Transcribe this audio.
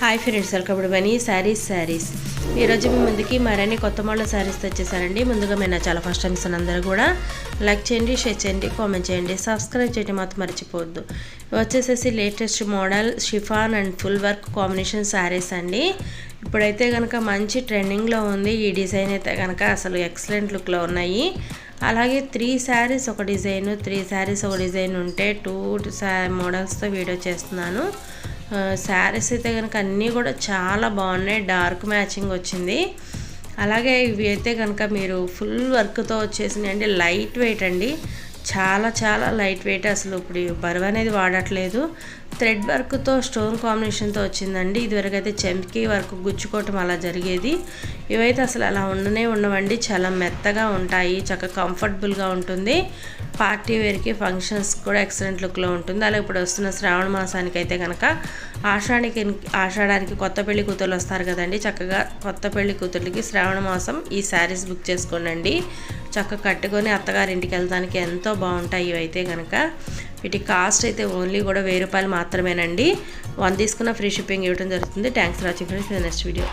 Hi friends welcome to money sarees sarees ఈరోజు మీ ముందుకి మరిన్ని కొత్త మోడల్ శారీస్ తెచ్చేసారండి ముందుగా మీరు చాలా ఫస్ట్ టైమ్స్ అందరూ కూడా లైక్ చేయండి షేర్ చేయండి కామెంట్ చేయండి. సబ్స్క్రైబ్ చేయడం మాత్రం మర్చిపోవద్దు. వచ్చేసేసి latest model chiffon and full work combination sarees అండి. ఇప్పుడైతే కనుక మంచి ట్రెండింగ్లో ఉంది. ఈ డిజైన్ అయితే కనుక అసలు ఎక్సలెంట్ లుక్లో ఉన్నాయి. అలాగే త్రీ శారీస్ ఒక డిజైన్ త్రీ శారీస్ ఒక డిజైన్ ఉంటే టూ మోడల్స్తో వీడియో చేస్తున్నాను. శారీస్ అయితే కనుక అన్నీ కూడా చాలా బాగున్నాయి. డార్క్ మ్యాచింగ్ వచ్చింది. అలాగే ఇవి అయితే కనుక మీరు ఫుల్ వర్క్తో వచ్చేసినాయి అంటే లైట్ వెయిట్ అండి. చాలా చాలా లైట్ వెయిట్ అసలు ఇప్పుడు బరువు అనేది వాడట్లేదు. థ్రెడ్ వర్క్తో స్టోన్ కాంబినేషన్తో వచ్చిందండి. ఇదివరకు అయితే చెంకి వర్క్ గుచ్చుకోవటం అలా జరిగేది. ఇవైతే అసలు అలా ఉండనే ఉండవండి. చాలా మెత్తగా ఉంటాయి. చక్కగా కంఫర్టబుల్గా ఉంటుంది. పార్టీ వేర్కి ఫంక్షన్స్ కూడా ఎక్సలెంట్ లుక్లో ఉంటుంది. అలాగే ఇప్పుడు వస్తున్న శ్రావణ మాసానికి అయితే కనుక ఆషాఢికి ఆషాఢానికి కొత్త పెళ్ళి కూతురు వస్తారు కదండి. చక్కగా కొత్త పెళ్ళి కూతుర్లకి శ్రావణ మాసం ఈ శారీస్ బుక్ చేసుకోండి చక్కగా కట్టుకొని అత్తగారింటికి వెళ్ళడానికి ఎంతో బాగుంటాయి ఇవైతే కనుక వీటి కాస్ట్ అయితే ఓన్లీ కూడా వెయ్యి రూపాయలు మాత్రమేనండి. వన్ తీసుకున్న ఫ్రీ షిప్పింగ్ ఇవ్వడం జరుగుతుంది. Thanks for watching friends. Next video.